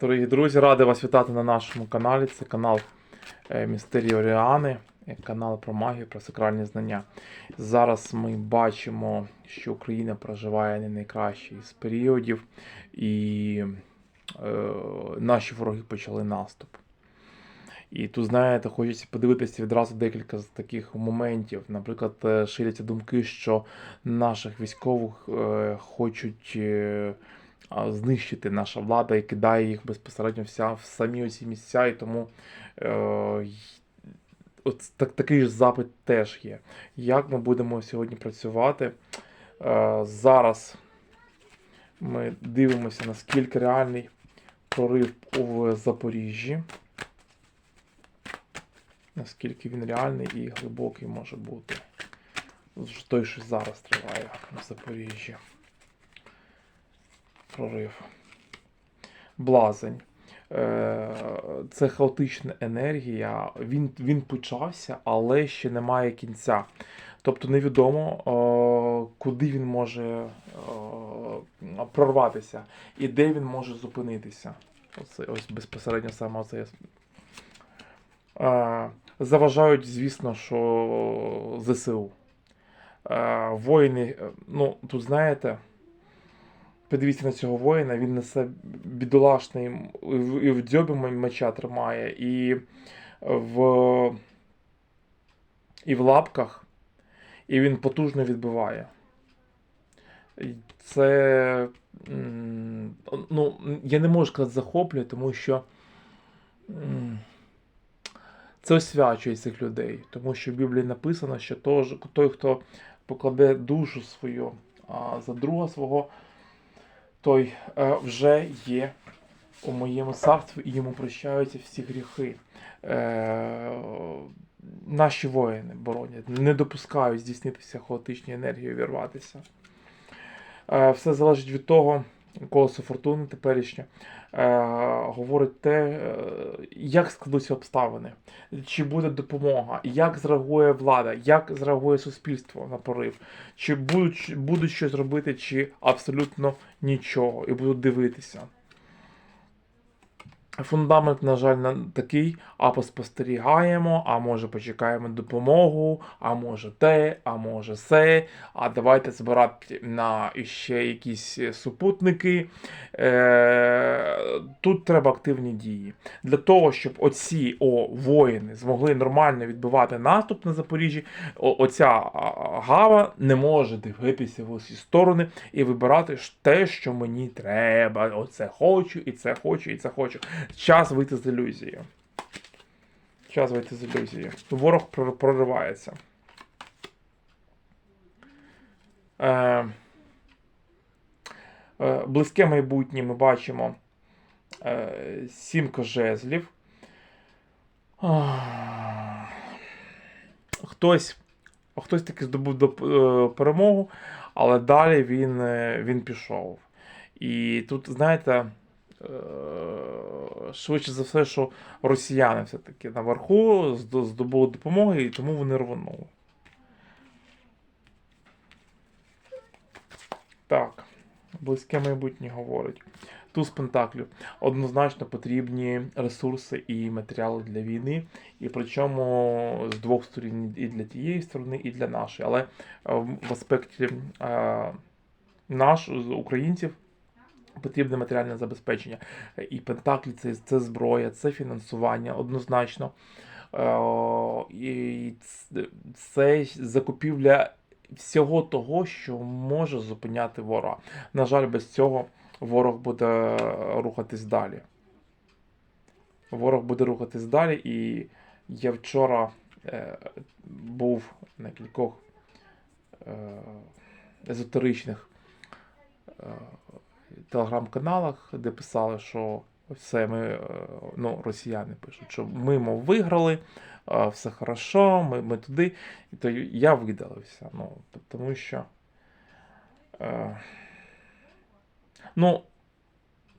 Дорогі друзі, радий вас вітати на нашому каналі. Це канал е, Містерії Оріани, е, канал про магію, про сакральні знання. Зараз ми бачимо, що Україна проживає не найкращий з періодів, і е, наші вороги почали наступ. І тут, знаєте, хочеться подивитися відразу декілька з таких моментів. Наприклад, е, ширяться думки, що наших військових е, хочуть е, знищити наша влада і кидає їх безпосередньо вся в самі оці місця, і тому е, от так, такий ж запит теж є. Як ми будемо сьогодні працювати? Е, зараз ми дивимося, наскільки реальний прорив в Запоріжжі. Наскільки він реальний і глибокий може бути. Той, що зараз триває в Запоріжжі. Прорив. Блазень. Е, Це хаотична енергія. Він, він почався, але ще немає кінця. Тобто невідомо, е, куди він може е, прорватися і де він може зупинитися. Оце, ось безпосередньо саме оце. Заважають, звісно, що ЗСУ. Воїни, ну, тут знаєте, подивіться на цього воїна, він несе бідолашний і в- дзьобі меча тримає, і в, і в лапках, і він потужно відбиває. Це. Ну, я не можу сказати захоплює, тому що. Це освячує цих людей, тому що в Біблії написано, що той, хто покладе душу свою за друга свого, той е, вже є у моєму царстві і йому прощаються всі гріхи. Е, наші воїни боронять, не допускають здійснитися хаотичній енергії вірватися. Е, все залежить від того, колесо фортуни теперішнє е, говорить те, е, як складуться обставини, чи буде допомога, як зреагує влада, як зреагує суспільство на порив, чи будуть, будуть щось робити, чи абсолютно нічого, і будуть дивитися. Фундамент, на жаль, на такий, а поспостерігаємо, а може почекаємо допомогу, а може те, а може се, а давайте збирати на ще якісь супутники. Е, тут треба активні дії. Для того, щоб оці о, воїни змогли нормально відбивати наступ на Запоріжжі, оця гава не може дивитися в усі сторони і вибирати те, що мені треба. Оце хочу, і це хочу, і це хочу. Час вийти з ілюзії. Час вийти з ілюзії. Ворог проривається. Е, е, близьке майбутнє ми бачимо е, сімка жезлів. Хтось, хтось таки здобув доп- е, перемогу, але далі він, е, він пішов. І тут, знаєте, е, швидше за все, що росіяни все-таки наверху здобули допомогу, і тому вони рвонули. Так, близьке майбутнє говорить. Туз Пентаклів. Однозначно потрібні ресурси і матеріали для війни, і причому з двох сторін і для тієї сторони, і для нашої. Але е, в аспекті е, наш, українців, потрібне матеріальне забезпечення. І Пентаклі це, це зброя, це фінансування однозначно. Е, І це закупівля всього того, що може зупиняти ворога. На жаль, без цього ворог буде рухатись далі. Ворог буде рухатись далі, і я вчора е, був на кількох е, езотеричних е, телеграм-каналах, де писали, що все, ми, е, ну, росіяни пишуть, що ми, мов, виграли, е, все хорошо, ми, ми туди. То я видалився. Ну, тому що. Е, ну,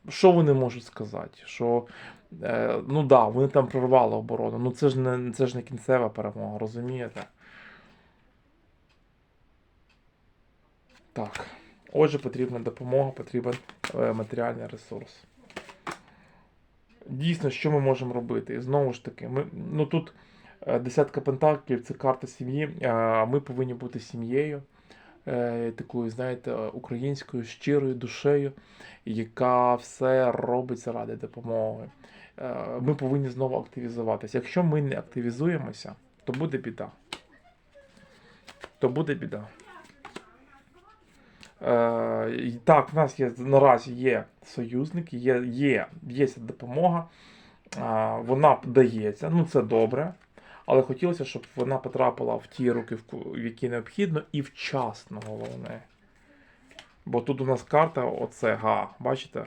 що вони можуть сказати? Що, ну да, вони там прорвали оборону. Ну це ж не, це ж не кінцева перемога, розумієте? Так. Отже, потрібна допомога, потрібен е, матеріальний ресурс. дійсно, що ми можемо робити? І Знову ж таки, ми, ну тут е, десятка пентаклів це карта сім'ї. Ми повинні бути сім'єю, е, такою, знаєте, українською щирою душею, яка все робить заради допомоги. Ми повинні знову активізуватися. Якщо ми не активізуємося, то буде біда. То буде біда. Е, так, в нас є наразі є союзники, є, є, є допомога. Е, вона дається, ну це добре. Але хотілося, щоб вона потрапила в ті руки, в які необхідно, і вчасно головне. Бо тут у нас карта, оце га, бачите?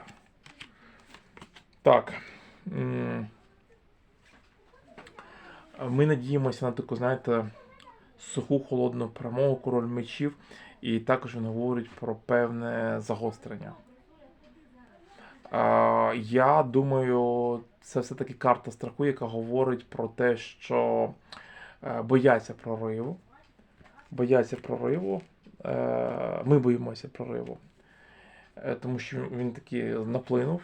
Так. Ми надіємося на таку, знаєте, суху холодну перемогу, король мечів, і також він говорить про певне загострення. Я думаю, це все-таки карта страху, яка говорить про те, що е, бояться прориву. Бояться прориву. Е, Ми боїмося прориву. Е, Тому що він таки наплинув.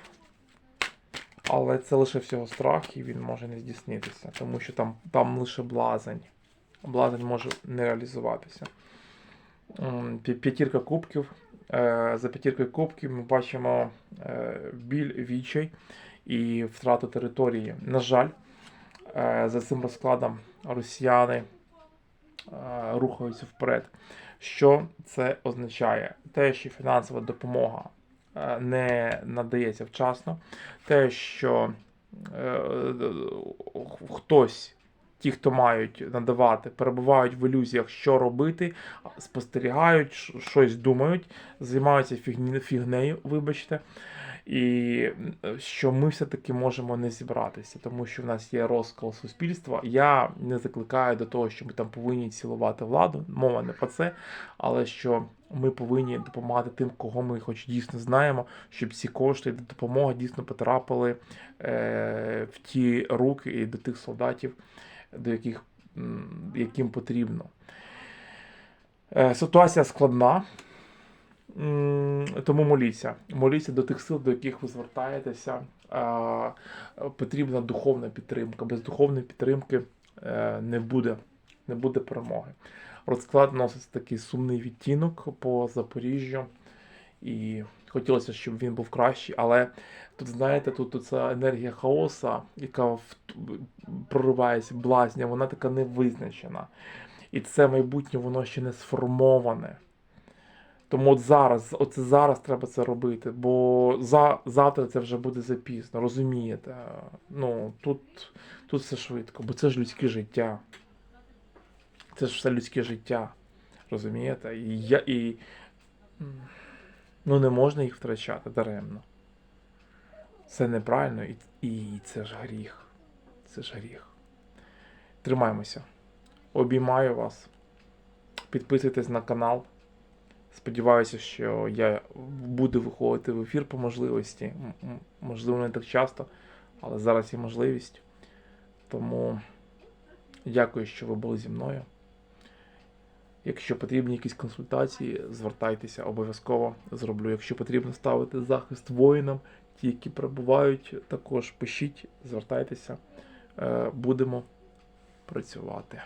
Але це лише всього страх, і він може не здійснитися, тому що там, там лише блазень. Блазень може не реалізуватися. П'ятірка кубків. Е, За п'ятіркою кубків ми бачимо е, біль, відчай і втрату території. На жаль, е, за цим розкладом росіяни рухаються вперед. Що це означає? Те, що фінансова допомога не надається вчасно, те, що хтось, ті, хто мають надавати, перебувають в ілюзіях, що робити, спостерігають, щось думають, займаються фігнею, вибачте. І що ми все-таки можемо не зібратися, тому що в нас є розкол суспільства. Я не закликаю до того, що ми там повинні цілувати владу, мова не про це, але що ми повинні допомагати тим, кого ми хоч дійсно знаємо, щоб ці кошти допомога дійсно потрапили е, в ті руки і до тих солдатів, до яких яким потрібно. Е, Ситуація складна. Тому моліться. Моліться до тих сил, до яких ви звертаєтеся. Е, Потрібна духовна підтримка. Без духовної підтримки е, не буде, не буде перемоги. Розклад носить такий сумний відтінок по Запоріжжю. І хотілося, щоб він був кращий, але тут, знаєте, тут ця енергія хаоса, яка в- проривається, блазня, вона така невизначена. І це майбутнє, воно ще не сформоване. Тому от зараз, оце зараз треба це робити, бо за, завтра це вже буде запізно, розумієте? Ну, тут, тут все швидко, бо це ж людське життя. Це ж все людське життя. Розумієте? І я і. м, Ну, не можна їх втрачати даремно. Це неправильно і, і це ж гріх. Це ж гріх. Тримаємося. Обіймаю вас. Підписуйтесь на канал. Сподіваюся, що я буду виходити в ефір по можливості. Можливо, не так часто, але зараз є можливість. Тому дякую, що ви були зі мною. Якщо потрібні якісь консультації, звертайтеся, обов'язково зроблю. Якщо потрібно ставити захист воїнам, ті, які перебувають, також пишіть, звертайтеся. Е, Будемо працювати.